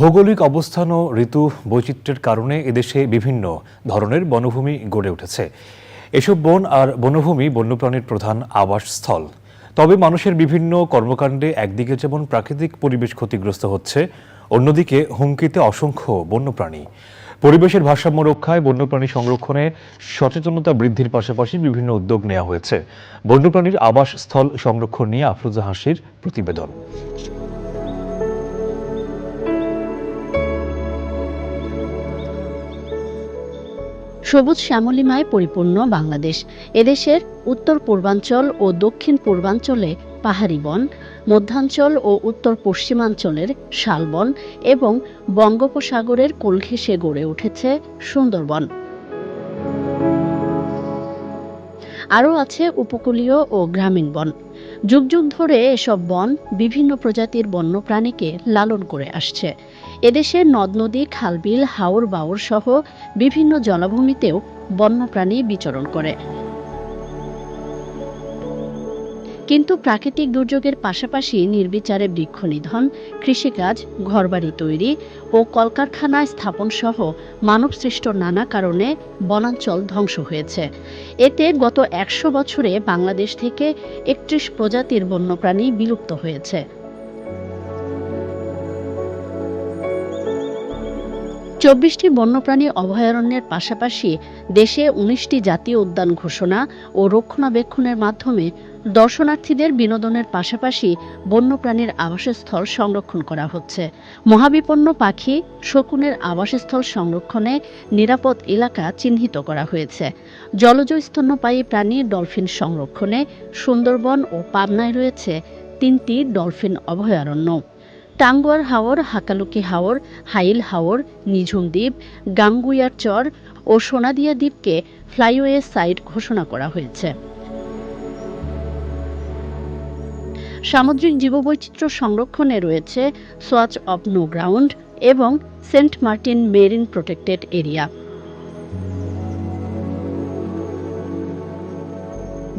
ভৌগোলিক অবস্থান ও ঋতু বৈচিত্র্যের কারণে এদেশে বিভিন্ন ধরনের বনভূমি গড়ে উঠেছে। এসব বন আর বনভূমি বন্যপ্রাণীর প্রধান আবাসস্থল। তবে মানুষের বিভিন্ন কর্মকাণ্ডে একদিকে যেমন প্রাকৃতিক পরিবেশ ক্ষতিগ্রস্ত হচ্ছে, অন্যদিকে হুমকিতে অসংখ্য বন্যপ্রাণী। পরিবেশের ভারসাম্য রক্ষায় বন্যপ্রাণী সংরক্ষণে সচেতনতা বৃদ্ধির পাশাপাশি বিভিন্ন উদ্যোগ নেওয়া হয়েছে। বন্যপ্রাণীর আবাসস্থল সংরক্ষণ নিয়ে আফরোজা হাসির প্রতিবেদন। সবুজ শ্যামলিমায় পরিপূর্ণ বাংলাদেশ। এদেশের উত্তর পূর্বাঞ্চল ও দক্ষিণ পূর্বাঞ্চলে পাহাড়ি বন, মধ্যাঞ্চল ও উত্তর পশ্চিমাঞ্চলের শালবন এবং বঙ্গোপসাগরের কোল ঘেঁষে গড়ে উঠেছে সুন্দরবন। আরও আছে উপকূলীয় ও গ্রামীণ বন। যুগ যুগ ধরে এসব বন বিভিন্ন প্রজাতির বন্যপ্রাণীকে লালন করে আসছে। এদেশে নদ নদী, খালবিল, হাওর বাওর সহ বিভিন্ন জলাভূমিতেও বন্যপ্রাণী বিচরণ করে। কিন্তু প্রাকৃতিক দুর্যোগের পাশাপাশি নির্বিচারে বৃক্ষ নিধন কৃষিকাজ, ঘরবাড়ি তৈরি ও কলকারখানা স্থাপন সহ মানবসৃষ্ট নানা কারণে বনাঞ্চল ধ্বংস হয়েছে। এতে গত একশো বছরে বাংলাদেশ থেকে একত্রিশ প্রজাতির বন্যপ্রাণী বিলুপ্ত হয়েছে। চব্বিশটি বন্যপ্রাণী অভয়ারণ্যের পাশাপাশি দেশে উনিশটি জাতীয় উদ্যান ঘোষণা ও রক্ষণাবেক্ষণের মাধ্যমে দর্শনার্থীদের বিনোদনের পাশাপাশি বন্যপ্রাণীর আবাসস্থল সংরক্ষণ করা হচ্ছে। মহাবিপন্ন পাখি শকুনের আবাসস্থল সংরক্ষণে নিরাপদ এলাকা চিহ্নিত করা হয়েছে। জলজ স্তন্যপায়ী প্রাণী ডলফিন সংরক্ষণে সুন্দরবন ও পাবনায় রয়েছে তিনটি ডলফিন অভয়ারণ্য। টাঙ্গুয়ার হাওর, হাকালুকি হাওর, হাইল হাওর, নিঝুম দ্বীপ, গাঙ্গুইয়ার চর ও সোনাদিয়া দ্বীপকে ফ্লাইওয়ে সাইট ঘোষণা করা হয়েছে। সামুদ্রিক জীববৈচিত্র্য সংরক্ষণে রয়েছে সোয়াচ অব নো গ্রাউন্ড এবং Saint Martin marine protected area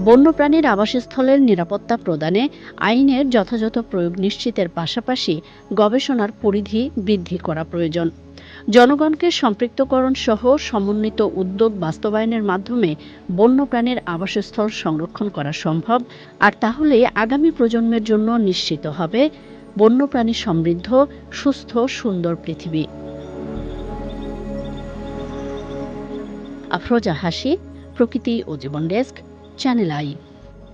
বন্যপ্রাণীর আবাসস্থলের নিরাপত্তা প্রদানে আইনের যথাযথ প্রয়োগ নিশ্চিতের পাশাপাশি গবেষণার পরিধি বৃদ্ধি করা প্রয়োজন। জনগণকে সম্পৃক্তকরণ সহ সমন্বিত উদ্যোগ বাস্তবায়নের মাধ্যমে বন্যপ্রাণীর আবাসস্থল সংরক্ষণ করা সম্ভব, আর তাহলে আগামী প্রজন্মের জন্য নিশ্চিত হবে বন্যপ্রাণী সমৃদ্ধ, সুস্থ, সুন্দর পৃথিবী। আফরোজা হাসি, প্রকৃতি ও জীবন ডেস্ক চ্যানেল আই।